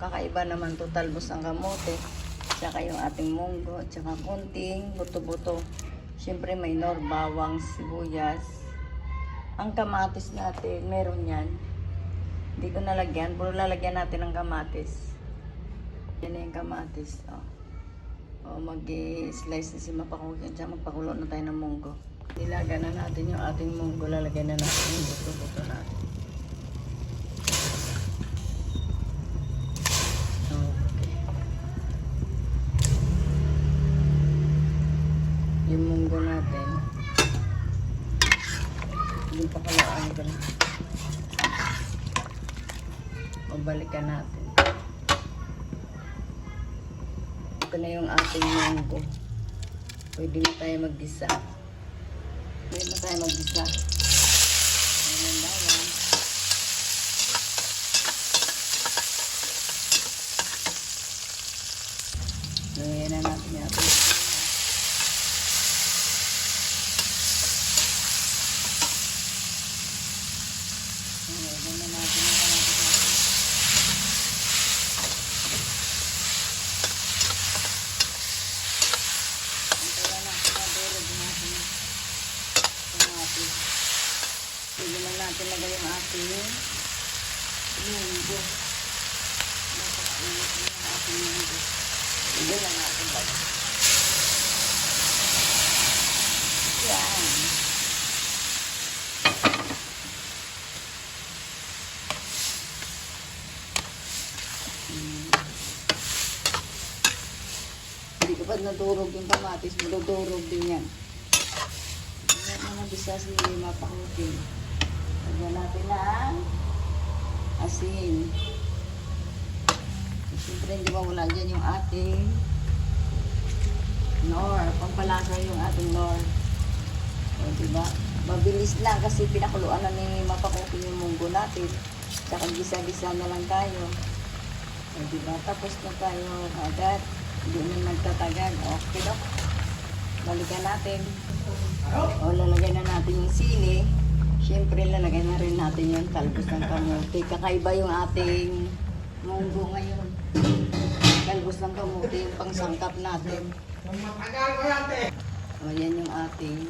kakaiba naman to talbos ng kamote. Tsaka yung ating munggo, tsaka kunting buto-buto. Siyempre may nor, bawang, sibuyas. Ang kamatis natin, meron yan. Hindi ko nalagyan, pero lalagyan natin ng kamatis. Yan na yung kamatis. Oh. O mag-slice na si Mapakugyan siya. Magpakulo na tayo ng munggo. Nilaga na natin yung ating munggo. Lalagyan na natin yung buto-buto natin. Okay. Munggo natin. Yung pakalaan ko lang. Pabalikan natin. Ito na yung ating munggo. Pwede na tayo mag-gisa. Pwede na tayo mag-gisa. Ayan. Lagyan na natin yung ating Lagyan na natin yung natin. Antay lang duro din natin kamatis. Pwede lang natin lagay yung ating munggo. Napakainit na natin. Yan. Mm. Hindi ko pa nadurog yung kamatis, madudurog din yan. Yan na nabisa si mapakutin. Lagyan natin ng asin. Siyempre hindi mawala dyan yung ating nor. Pampalasa yung ating nor. O, diba? Mabilis lang kasi pinakuluan na ni mapakutin yung munggo natin. Saka gisa-gisa na lang tayo. O, diba? Tapos na tayo agad. Hindi na nagtatagal. Okay, dok. Balikan natin. O, lalagay na natin yung sili. Siyempre, lalagay na rin natin yung talbos ng kamote. Kakaiba yung ating munggo ngayon. Talbos ng kamote, yung pangsangkap natin. O, yan yung ating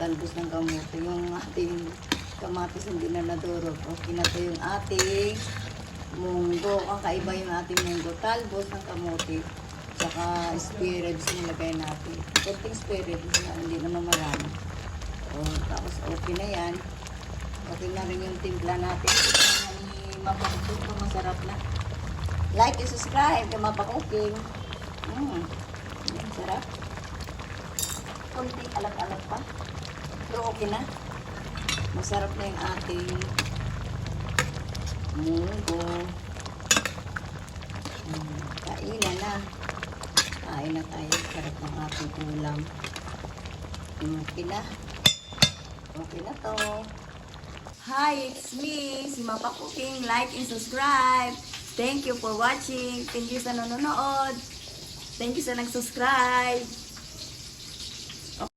talbos ng kamote. Yung ating kamatis hindi na nadurog. Okay na to yung ating munggo. Ang kaiba yung ating munggo. Talbos ng kamote. Tsaka spare ribs nilagay natin. Kunting spare ribs na hindi naman marami. O, tapos okay na yan. Okay na rin yung timpla natin. Ni Mama Cooking. Masarap na. Like and subscribe kay Mama Cooking. Mm. Yan, sarap. Kunting alat-alat pa. Pero okay na. Masarap na yung ating munggo. Hmm, kainan na. Kain na tayo. Sarap ng ating ulam. Okay na. Okay na to. Hi, it's me, si Mapa Cooking. Like and subscribe. Thank you for watching. Thank you sa nanonood. Thank you sa nag-subscribe.